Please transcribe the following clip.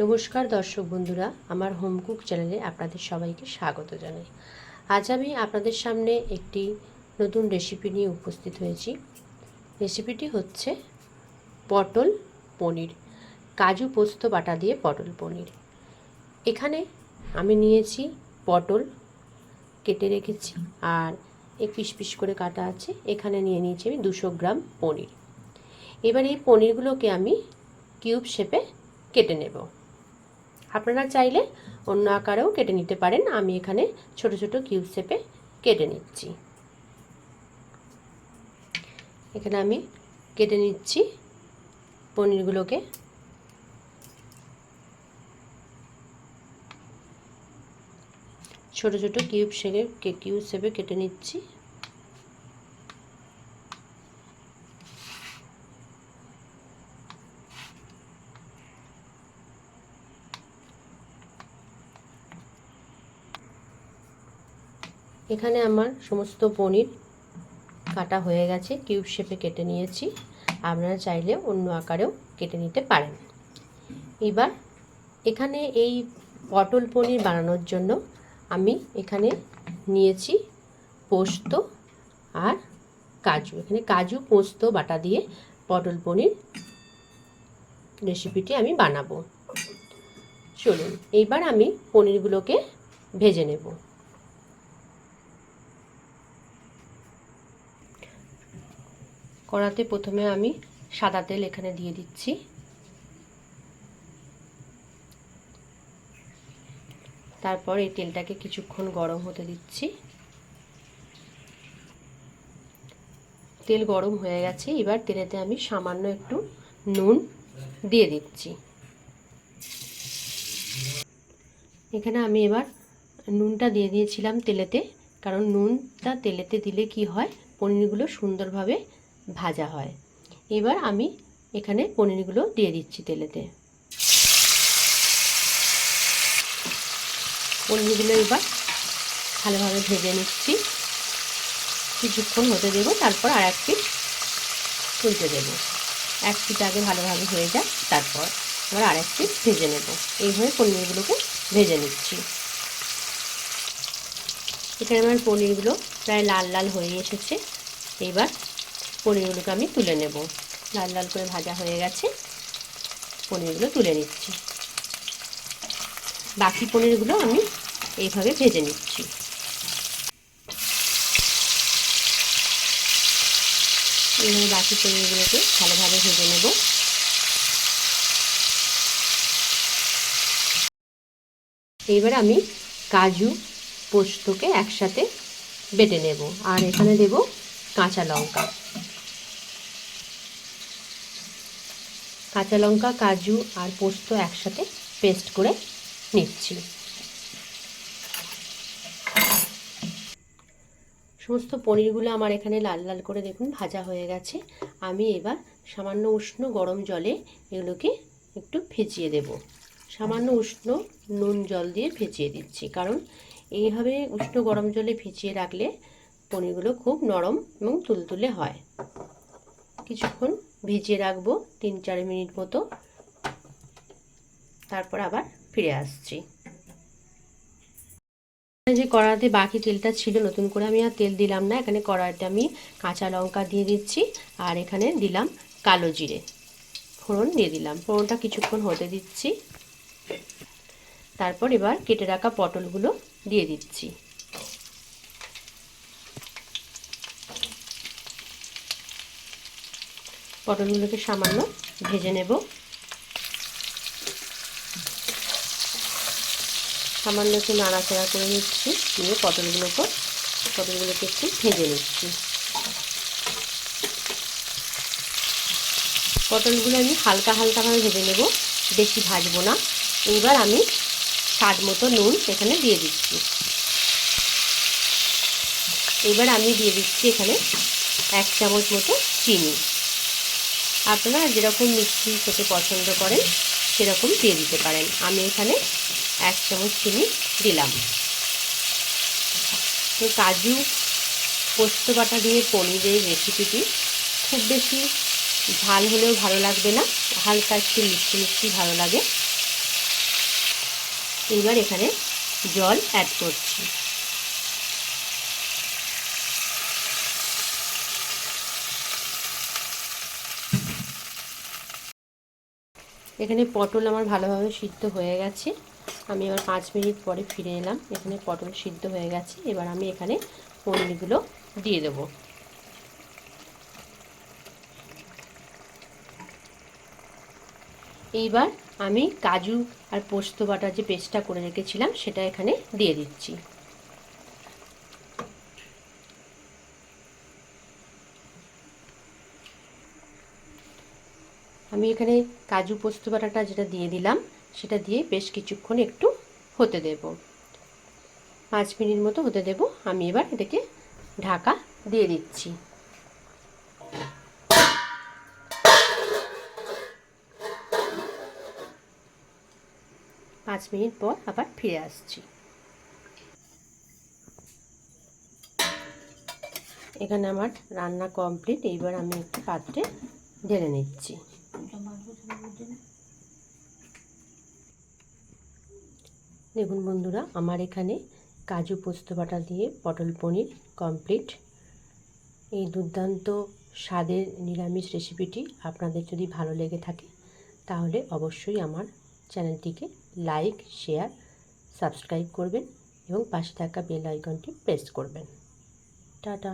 নমস্কার দর্শক বন্ধুরা, আমার হোমকুক চ্যানেলে আপনাদের সবাইকে স্বাগত জানাই। আজ আমি আপনাদের সামনে একটি নতুন রেসিপি নিয়ে উপস্থিত হয়েছি। রেসিপিটি হচ্ছে পটল পনির, কাজু পোস্ত বাটা দিয়ে পটল পনির। এখানে আমি নিয়েছি পটল কেটে রেখেছি আর এক পিস পিস করে কাটা আছে। এখানে নিয়ে নিয়েছি আমি দুশো গ্রাম পনির। এবার এই পনিরগুলোকে আমি কিউব শেপে কেটে নেব। আপনারা চাইলে অন্য আকারেও কেটে নিতে পারেন। আমি এখানে ছোট ছোট কিউব শেপে কেটে নিচ্ছি। এখানে আমি কেটে নিচ্ছি পনিরগুলোকে। ছোট ছোট কিউব শেপে কিউব শেপে কেটে নিচ্ছি। এখানে আমার সমস্ত পনির কাটা হয়ে গেছে কিউব শেপে কেটে নিয়েছি। আপনারা চাইলে অন্য আকারেও কেটে নিতে পারেন। এবার এখানে এই পটল পনির বানানোর জন্য আমি এখানে নিয়েছি পোস্ত আর কাজু। এখানে কাজু, পোস্ত, বাটা দিয়ে পটল পনির রেসিপিটি আমি বানাবো। চলুন এইবার আমি পনিরগুলোকে ভেজে নেব। কড়াতে প্রথমে আমি সাদা তেল এখানে দিয়ে দিচ্ছি। তারপর এই তেলটাকে কিছুক্ষণ গরম হতে দিচ্ছি। তেল গরম হয়ে গেছে, এবার তেলেতে আমি সামান্য একটু নুন দিয়ে দিচ্ছি। এখানে আমি এবার নুনটা দিয়ে দিয়েছিলাম তেলেতে, কারণ নুনটা তেলেতে দিলে কি হয়, পনিরগুলো সুন্দরভাবে ভাজা হয়। এবার আমি এখানে পনিরগুলো দিয়ে দিচ্ছি তেলেতে। পনিরগুলো এবার ভালোভাবে ভেজে নিচ্ছি। কিছুক্ষণ হতে দেবো, তারপর আর এক পিস তুলতে দেবো। এক পিস আগে ভালোভাবে হয়ে যায় তারপর আবার আর এক পিস ভেজে নেব। এইভাবে পনিরগুলোকে ভেজে নিচ্ছি। এখানে আমার পনিরগুলো প্রায় লাল লাল হয়ে এসেছে। এবার পনিরগুলোকে আমি তুলে নেব। লাল লাল করে ভাজা হয়ে গেছে। পনিরগুলো তুলে নিচ্ছি। বাকি পনিরগুলো আমি এইভাবে ভেজে নিচ্ছি। এইভাবে বাকি পনিরগুলোকে ভালোভাবে ভেজে নেব। এইবার আমি কাজু পোস্তকে একসাথে বেটে নেব। আর এখানে দেব কাঁচা লঙ্কা। কাঁচা লঙ্কা, কাজু আর পোস্ত একসাথে পেস্ট করে নিচ্ছি। সমস্ত পনিরগুলো আমার এখানে লাল লাল করে দেখুন ভাজা হয়ে গেছে। আমি এবার সামান্য উষ্ণ গরম জলে এগুলোকে একটু ভেজিয়ে দেব। সামান্য উষ্ণ নুন জল দিয়ে ভেজিয়ে দিচ্ছি। কারণ এইভাবে উষ্ণ গরম জলে ভিজিয়ে রাখলে পনিরগুলো খুব নরম এবং তুলতুলে হয়। কিছুক্ষণ ভিজিয়ে রাখব, তিন চার মিনিট মতো। তারপর আবার ফিরে আসছি। যে কড়াতে বাকি তেলটা ছিল, নতুন করে আমি আর তেল দিলাম না। এখানে কড়াইতে আমি কাঁচা লঙ্কা দিয়ে দিচ্ছি আর এখানে দিলাম কালো জিরে। ফোড়ন দিয়ে দিলাম। ফোড়নটা কিছুক্ষণ হতে দিচ্ছি। তারপর এবার কেটে রাখা পটলগুলো দিয়ে দিচ্ছি। পটলগুলোকে সামান্য ভেজে নেব। সামান্য একটু নাড়াচাড়া করে নিচ্ছি, নিয়ে পটলগুলোকে পটলগুলোকে একটু ভেজে নিচ্ছি। পটলগুলো আমি হালকা হালকাভাবে ভেজে নেব, বেশি ভাজবো না। এইবার আমি স্বাদ মতো নুন এখানে দিয়ে দিচ্ছি। এবার আমি দিয়ে দিচ্ছি এখানে এক চামচ মতো চিনি। আপনারা যেরকম মিষ্টি খেতে পছন্দ করেন, সেরকম দিয়ে দিতে পারেন। আমি এখানে এক চামচ চিনি দিলাম। তো কাজু পোস্ত বাটা দিয়ে পনিরের রেসিপিটি খুব বেশি ঝাল হলেও ভালো লাগবে না, হালকা একটু মিষ্টি মিষ্টি ভালো লাগে। এবার এখানে জল অ্যাড করছি। এখানে পটল আমার ভালোভাবে সিদ্ধ হয়ে গেছে। আমি আবার পাঁচ মিনিট পরে ফিরে এলাম। এখানে পটল সিদ্ধ হয়ে গেছে। এবার আমি এখানে পনিরগুলো দিয়ে দেবো। এইবার আমি কাজু আর পোস্ত বাটা যে পেস্টটা করে রেখেছিলাম, সেটা এখানে দিয়ে দিচ্ছি। আমি এখানে কাজু পোস্ত বাটাটা যেটা দিয়ে দিলাম, সেটা দিয়ে বেশ কিছুক্ষণ একটু হতে দেব। পাঁচ মিনিট মতো হতে দেব। আমি এবার এটাকে ঢাকা দিয়ে দিচ্ছি। পাঁচ মিনিট পর আবার ফিরে আসছি। এখানে আমার রান্না কমপ্লিট। এইবার আমি একটি পাত্রে ঢেলে নিচ্ছি। দেখুন বন্ধুরা, আমার এখানে কাজু পোস্ত বাটা দিয়ে পটল পনির কমপ্লিট এই দুর্দান্ত স্বাদের নিরামিষ রেসিপিটি আপনাদের যদি ভালো লেগে থাকে, তাহলে অবশ্যই আমার চ্যানেলটিকে লাইক শেয়ার সাবস্ক্রাইব করবেন এবং পাশে থাকা বেল আইকনটি প্রেস করবেন। টাটা।